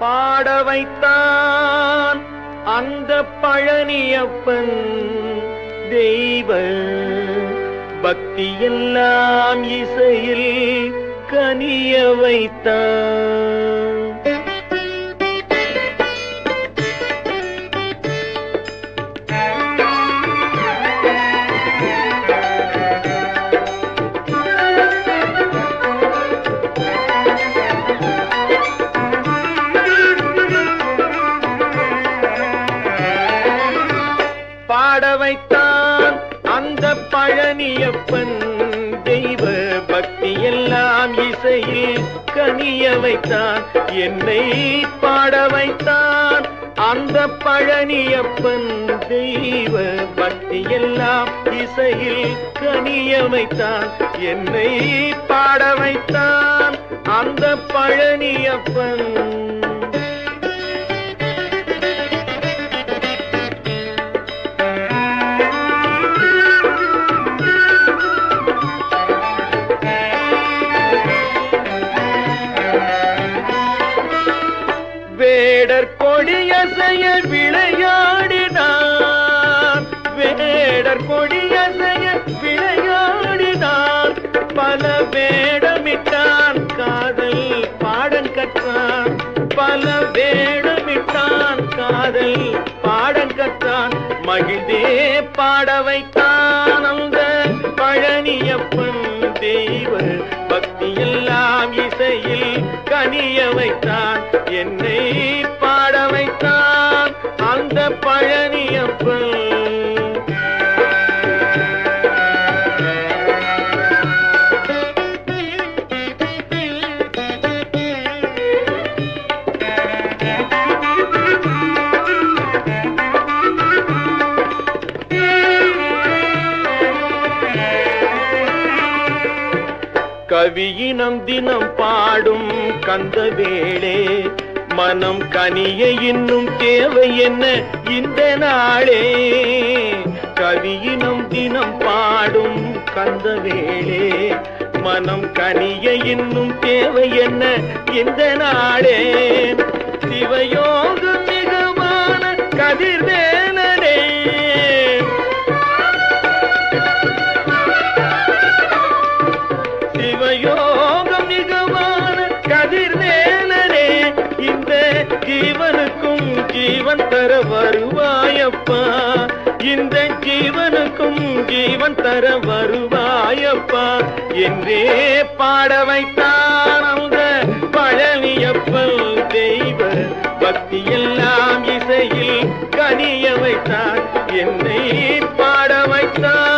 பாட வைத்தான் அந்த பழனியப்பன் தெய்வ பக்தியெல்லாம் இசையில் கனிய வைத்தான். பாட வைத்தான் அந்த பழனியப்பன் தெய்வ பக்தி எல்லாம் இசையில் கனிய வைத்தான். என்னை பாட வைத்தான். அந்த பழனியப்பன் தெய்வ பக்தி எல்லாம் இசையில் கனிய வைத்தான். என்னை பாட வைத்தான். அந்த பழனியப்பன் கொடியசைய விளையாடினார். வேடர் கொடியசைய விளையாடினார். பல வேடமிட்டான் காதல் பாடம் கற்றான். பல வேடமிட்டான் காதல் பாடம் கற்றான். மகிழ்ந்தே பாட வைத்தான். பழனியப்பன் கவியினம் தினம் பாடும் கந்த வேளே மனம் கனிய இன்னும் தேவை என்ன? இந்த நாளே கவியினம் தினம் பாடும் கந்த வேளே. மனம் கனிய இன்னும் தேவை என்ன? இந்த நாளே சிவயோக மிகமான கதிர்வேலனே. சிவயோகம் ஜீவனுக்கும் ஜீவன் தர வருவாயப்பா. இந்த ஜீவனுக்கும் ஜீவன் தர வருவாயப்பா. என்றே பாட வைத்தான் அந்த பழனியப்பன் தெய்வ பக்தியெல்லாம் இசையில் கனிய வைத்தான் என்னை பாட வைத்தான்